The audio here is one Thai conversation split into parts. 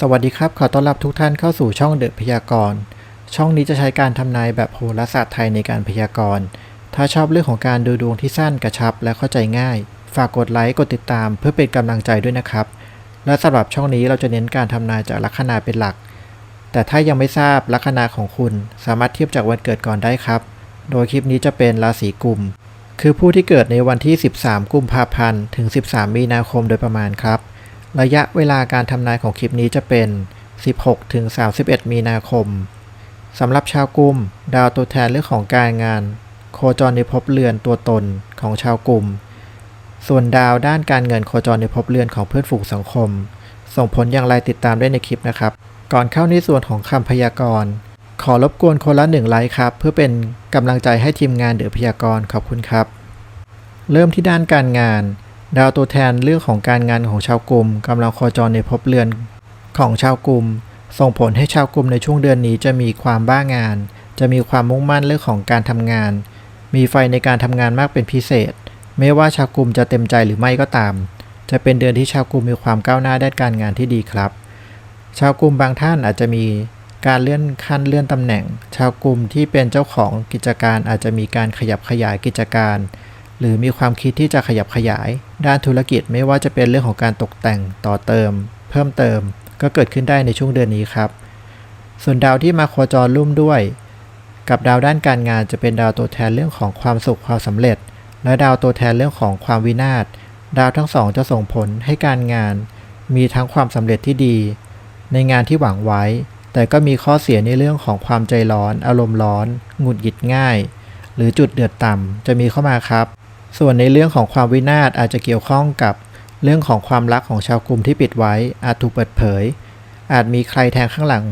สวัสดีครับ ขอต้อนรับทุกท่านเข้าสู่ช่องเดอะพยากรณ์ ช่องนี้จะใช้การทำนายแบบโหราศาสตร์ไทยในการพยากรณ์ ถ้าชอบเรื่องของการดูดวงที่สั้นกระชับและเข้าใจง่าย ฝากกดไลค์กดติดตามเพื่อเป็นกำลังใจด้วยนะครับ และสำหรับช่องนี้เราจะเน้นการทำนายจากลัคนาเป็นหลัก แต่ถ้ายังไม่ทราบลัคนาของคุณ สามารถเทียบจากวันเกิดก่อนได้ครับ โดยคลิปนี้จะเป็นราศีกุม คือผู้ที่เกิดในวันที่ 13 กุมภาพันธ์ ถึง 13 มีนาคมโดยประมาณครับ ระยะเวลาการทำนายของคลิปนี้จะเป็น 16ถึง31 มีนาคมสำหรับชาวกุมดาวตัวแทนเรื่องของการงาน โคจรในภพเรือนตัวตนของชาวกุมส่วนดาวด้านการเงินโคจรในภพเรือนของเพื่อนฝูงสังคม ส่งผลอย่างไรติดตามได้ในคลิปนะครับ ก่อนเข้าในส่วนของคำพยากรณ์ ขอรบกวนคนละหนึ่งไลค์ครับ เพื่อเป็นกำลังใจให้ทีมงานเดือพยากรณ์ขอบคุณครับ เริ่มที่ด้านการงาน ดาวตัวแทนเรื่องของการงานของชาวกลุ่มกำลังโคจรในภพเรือนของชาวกลุ่ม ส่งผลให้ชาวกลุ่มในช่วงเดือนนี้จะมีความบ้างาน จะมีความมุ่งมั่นเรื่องของการทำงาน มีไฟในการทำงานมากเป็นพิเศษ ไม่ว่าชาวกลุ่มจะเต็มใจหรือไม่ก็ตาม จะเป็นเดือนที่ชาวกลุ่มมีความก้าวหน้าด้านการงานที่ดีครับ ชาวกลุ่มบางท่านอาจจะมีการเลื่อนขั้นเลื่อนตำแหน่ง ชาวกลุ่มที่เป็นเจ้าของกิจการอาจจะมีการขยับขยายกิจการ หรือมีความคิดที่จะขยับขยาย ด้านธุรกิจไม่ว่าจะเป็นเรื่องของการตกแต่งต่อเติม เพิ่มเติม ก็เกิดขึ้นได้ในช่วงเดือนนี้ครับ ส่วนดาวที่มาโคจรร่วมด้วย กับดาวด้านการงานจะเป็นดาวตัวแทนเรื่องของความสุขความสำเร็จ และดาวตัวแทนเรื่องของความวินาศดาวทั้งสองจะส่งผลให้การงาน มีทั้งความสำเร็จที่ดี ในงานที่หวังไว้ แต่ก็มีข้อเสียในเรื่องของความใจร้อน อารมณ์ร้อน หงุดหงิดง่าย หรือจุดเดือดต่ำจะมีเข้ามาครับ ส่วนในเรื่องของความวินาศอาจจะเกี่ยวข้องกับเรื่องของความรักของชาวกลุ่มที่ปิดไว้อาจถูกเปิดเผย อาจมีใครแทงข้างหลัง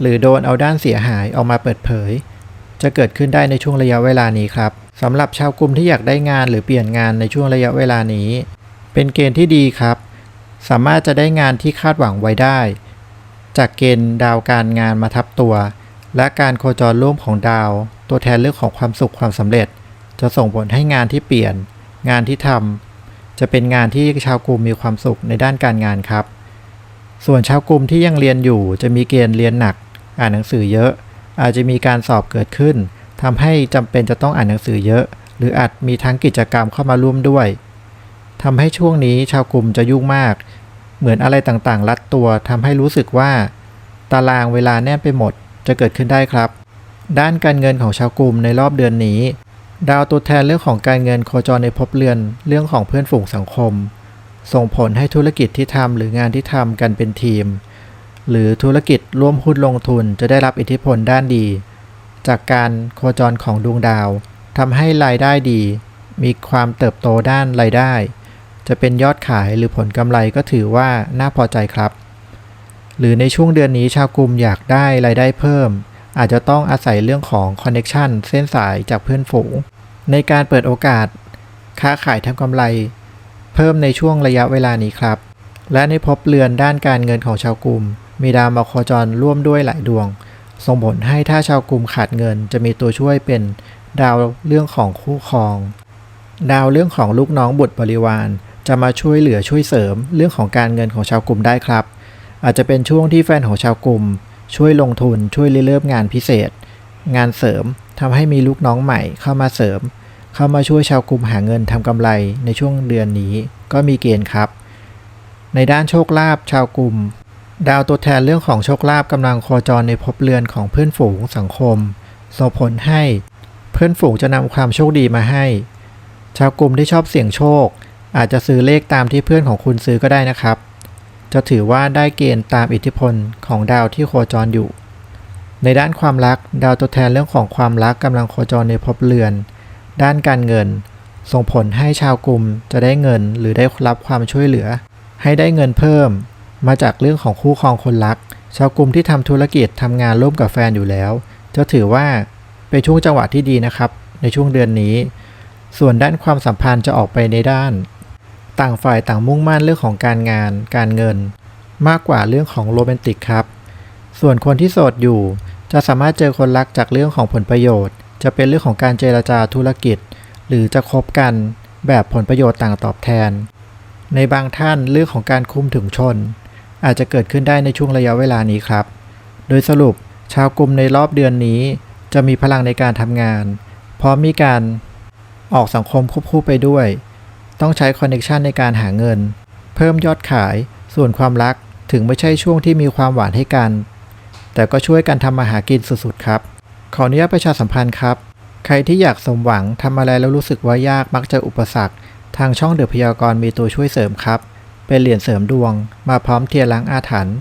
หรือโดนเอาด้านเสียหายออกมาเปิดเผย จะเกิดขึ้นได้ในช่วงระยะเวลานี้ครับสำหรับชาวกลุ่มที่อยากได้งานหรือเปลี่ยนงานในช่วงระยะเวลานี้ เป็นเกณฑ์ที่ดีครับ สามารถจะได้งานที่คาดหวังไว้ได้ จากเกณฑ์ดาวการงานมาทับตัว และการโคจรร่วมของดาว ตัวแทนเรื่องของความสุขความสำเร็จ จะส่งผลให้งานที่เปลี่ยน งานที่ทำจะเป็นงานที่ชาวกลุ่มมีความสุขในด้านการงานครับ ส่วนชาวกลุ่มที่ยังเรียนอยู่จะมีเกณฑ์เรียนหนัก อ่านหนังสือเยอะ อาจจะมีการสอบเกิดขึ้นทำให้จำเป็นจะต้องอ่านหนังสือเยอะ หรืออาจมีทั้งกิจกรรมเข้ามาร่วมด้วยทำให้ช่วงนี้ชาวกลุ่มจะยุ่งมาก เหมือนอะไรต่างๆ รัดตัวทำให้รู้สึกว่า ตารางเวลาแน่นไปหมดจะเกิดขึ้นได้ครับ ด้านการเงินของชาวกลุ่มในรอบเดือนนี้ ดาวตัวแทนเรื่องของการเงินโคจรในภพเรือนเรื่องของเพื่อนฝูงสังคม ส่งผลให้ธุรกิจที่ทำหรืองานที่ทำกันเป็นทีม หรือธุรกิจร่วมหุ้นลงทุนจะได้รับอิทธิพลด้านดี จากการโคจรของดวงดาวทำให้รายได้ดี มีความเติบโตด้านรายได้ จะเป็นยอดขายหรือผลกำไรก็ถือว่าน่าพอใจครับ หรือในช่วงเดือนนี้ชาวกลุ่มอยากได้รายได้เพิ่ม อาจจะต้องอาศัยเรื่องของคอนเน็ชันเส้นสายจากเพื่อนฝูง ในการเปิดโอกาส ค้าขายทำกำไร เพิ่มในช่วงระยะเวลานี้ครับ และในภพเรือนด้านการเงินของชาวกลุ่ม มีดาวมาโคจรร่วมด้วยหลายดวง ส่งผลให้ถ้าชาวกลุ่มขาดเงินจะมีตัวช่วยเป็นดาวเรื่องของคู่ครอง ดาวเรื่องของลูกน้องบุตรบริวาร จะมาช่วยเหลือช่วยเสริมเรื่องของการเงินของชาวกลุ่มได้ครับ อาจจะเป็นช่วงที่แฟนของชาวกลุ่ม ช่วยลงทุนช่วยเริ่มงานพิเศษ งานเสริมทำให้มีลูกน้องใหม่เข้ามาเสริม เข้ามาช่วยชาวกลุ่มหาเงินทำกำไรในช่วงเดือนนี้ก็มีเกณฑ์ครับ ในด้านโชคลาภชาวกลุ่ม ดาวตัวแทนเรื่องของโชคลาภกำลังโคจรในภพเรือนของเพื่อนฝูงสังคมส่งผลให้เพื่อนฝูงจะนำความโชคดีมาให้ ชาวกลุ่มที่ชอบเสี่ยงโชค อาจจะซื้อเลขตามที่เพื่อนของคุณซื้อก็ได้นะครับ จะถือว่าได้เกณฑ์ตามอิทธิพลของดาวที่โคจรอยู่ ในด้านความรักดาวตัวแทนเรื่องของความรักกำลังโคจรในภพเรือน ด้านการเงิน ส่งผลให้ชาวกลุ่มจะได้เงินหรือได้รับความช่วยเหลือ ให้ได้เงินเพิ่ม มาจากเรื่องของคู่ครองคนรัก ชาวกลุ่มที่ทำธุรกิจทำงานร่วมกับแฟนอยู่แล้ว จะถือว่าเป็นช่วงจังหวะที่ดีนะครับ ในช่วงเดือนนี้ ส่วนด้านความสัมพันธ์จะออกไปในด้าน ต่างฝ่ายต่างมุ่งมั่นเรื่องของการงาน การเงิน มากกว่าเรื่องของโรแมนติกครับ ส่วนคนที่โสดอยู่ จะสามารถเจอคนรักจากเรื่องของผลประโยชน์ จะเป็นเรื่องของการเจรจาธุรกิจ หรือจะคบกันแบบผลประโยชน์ต่างตอบแทน ในบางท่านเรื่องของการคุมถึงชน อาจจะเกิดขึ้นได้ในช่วงระยะเวลานี้ครับ โดยสรุปชาวกลุ่มในรอบเดือนนี้ จะมีพลังในการทำงาน พร้อมมีการออกสังคมควบคู่ไปด้วย ต้องใช้คอนเน t ชันในการหาเงิน เพิ่มยอดขาย ส่วนความรักถึงไม่ใช่ช่วงที่มีความหวานให้กัน แต่ก็ช่วยกันทำมาหากินสุดๆครับ ขออนุญาตประชาสัมพันธ์ครับ ใครที่อยากสมหวังทำอะไรแล้วรู้สึกว่ายากมักจออุปสรรค ทางช่องเดอพยากรมีตัวช่วยเสริมครับ เป็นเหรียญเสริมดวง มาพร้อมเทียนล้างอาถรรพ์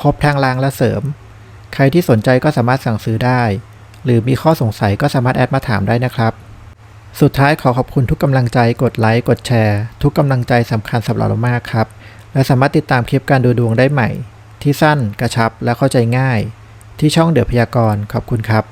ครบทางล้างและเสริม ใครที่สนใจก็สามารถสั่งซื้อได้ หรือมีข้อสงสัยก็สามารถแอดมาถามได้นะครับ สุดท้ายขอขอบคุณทุกกำลังใจกดไลค์กดแชร์ ทุกกำลังใจสำคัญสำหรับเรามากครับ และสามารถติดตามคลิปการดูดวงได้ใหม่ ที่สั้นกระชับและเข้าใจง่าย ที่ช่องเดือพยากรณ์ขอบคุณครับ